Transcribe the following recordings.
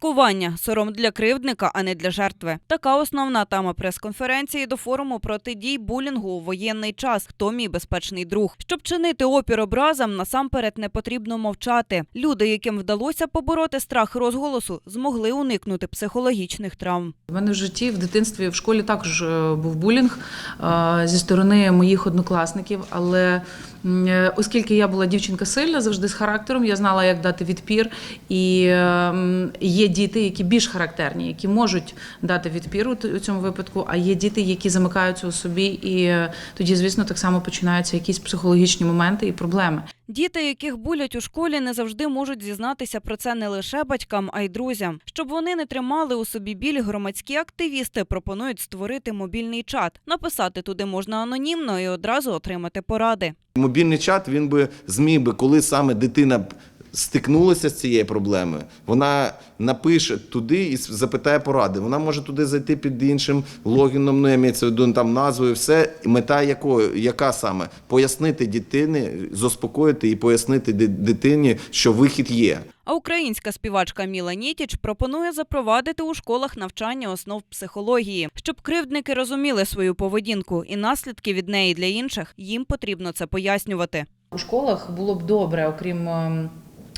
Цькування сором для кривдника, а не для жертви. Така основна тема прес-конференції до форуму протидій булінгу у воєнний час. Хто мій безпечний друг? Щоб чинити опір образам, насамперед не потрібно мовчати. Люди, яким вдалося побороти страх розголосу, змогли уникнути психологічних травм. У мене в житті в дитинстві в школі також е, був булінг е, зі сторони моїх однокласників. Але е, оскільки я була дівчинка сильна, завжди з характером, я знала, як дати відпір. І е, м, є діти, які більш характерні, які можуть дати відпір у цьому випадку. А є діти, які замикаються у собі, і е, тоді, звісно, так само починаються якісь психологічні моменти і проблеми. Діти, яких булять у школі, не завжди можуть зізнатися про це не лише батькам, а й друзям. Щоб вони не тримали у собі біль, громадські активісти пропонують створити мобільний чат. Написати туди можна анонімно і одразу отримати поради. Мобільний чат він би зміг би, коли саме дитина стикнулася з цією проблемою, вона напише туди і запитає поради. Вона може туди зайти під іншим логіном, ну, імеється в виду там назвою, все. Мета якої, яка саме? Пояснити дитині, заспокоїти і пояснити дитині, що вихід є. А українська співачка Міла Нітіч пропонує запровадити у школах навчання основ психології, щоб кривдники розуміли свою поведінку і наслідки від неї для інших. Їм потрібно це пояснювати. У школах було б добре, окрім ем,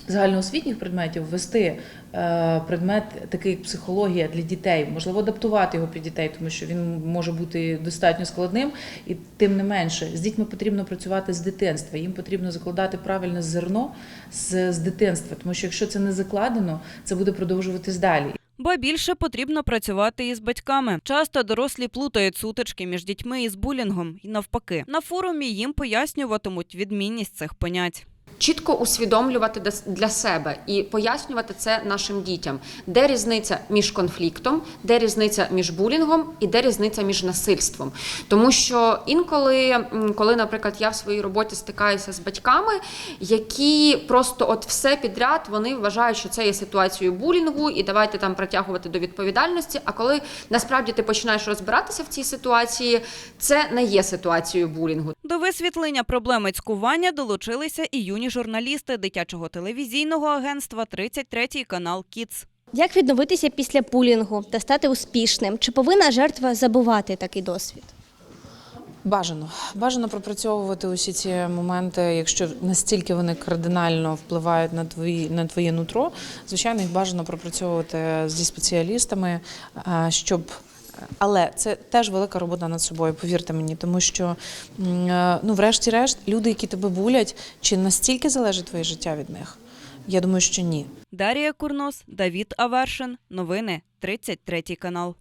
загальноосвітніх предметів, ввести е, предмет такий як психологія для дітей, можливо, адаптувати його під дітей, тому що він може бути достатньо складним, і тим не менше, з дітьми потрібно працювати з дитинства. Їм потрібно закладати правильне зерно з, з дитинства, тому що якщо це не закладено, це буде продовжуватись далі. Ба більше потрібно працювати із батьками. Часто дорослі плутають сутички між дітьми із булінгом і навпаки. На форумі їм пояснюватимуть відмінність цих понять. Чітко усвідомлювати для себе і пояснювати це нашим дітям, де різниця між конфліктом, де різниця між булінгом і де різниця між насильством. Тому що інколи, коли, наприклад, я в своїй роботі стикаюся з батьками, які просто от все підряд вони вважають, що це є ситуацією булінгу, і давайте там притягувати до відповідальності. А коли насправді ти починаєш розбиратися в цій ситуації, це не є ситуацією булінгу. До висвітлення проблеми цькування долучилися і юні журналісти дитячого телевізійного агентства «33 канал Кіц. Як відновитися після пулінгу та стати успішним? Чи повинна жертва забувати такий досвід? Бажано. Бажано пропрацьовувати усі ці моменти, якщо настільки вони кардинально впливають на твої на твоє нутро. Звичайно, їх бажано пропрацьовувати зі спеціалістами, щоб. Але це теж велика робота над собою, повірте мені, тому що е, ну, врешті-решт, люди, які тебе булять, чи настільки залежить твоє життя від них? Я думаю, що ні. Дарія Курнос, Давід Авершин. Новини 33 канал.